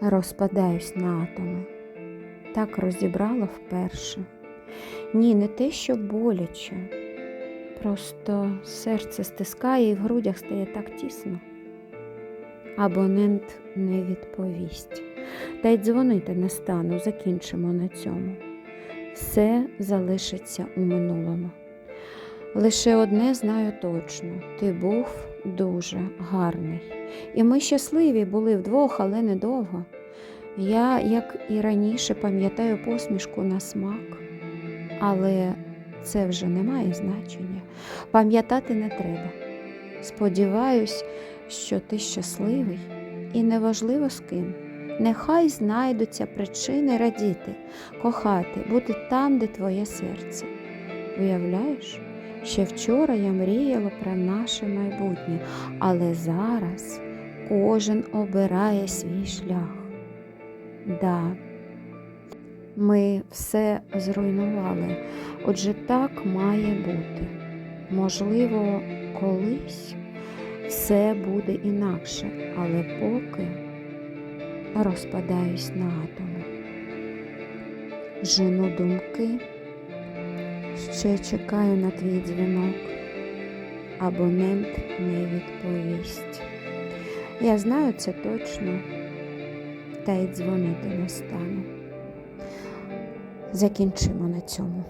розпадаюсь на атоми. Так розібрала вперше. Ні, не те, що боляче. Просто серце стискає і в грудях стає так тісно. Абонент не відповість. Та й дзвонити не стану, закінчимо на цьому. Все залишиться у минулому. Лише одне знаю точно: ти був дуже гарний. І ми щасливі були вдвох, але недовго. Я, як і раніше, пам'ятаю посмішку на смак, але це вже не має значення. Пам'ятати не треба. Сподіваюсь, що ти щасливий і неважливо з ким. Нехай знайдуться причини радіти, кохати, бути там, де твоє серце. Уявляєш, ще вчора я мріяла про наше майбутнє, але зараз кожен обирає свій шлях. Да, ми все зруйнували, отже, так має бути. Можливо, колись все буде інакше, але поки розпадаюсь на атоми. Жену думки, ще чекаю на твій дзвінок, абонент не відповість. Я знаю це точно, та й дзвонити не стану. Закінчимо на цьому.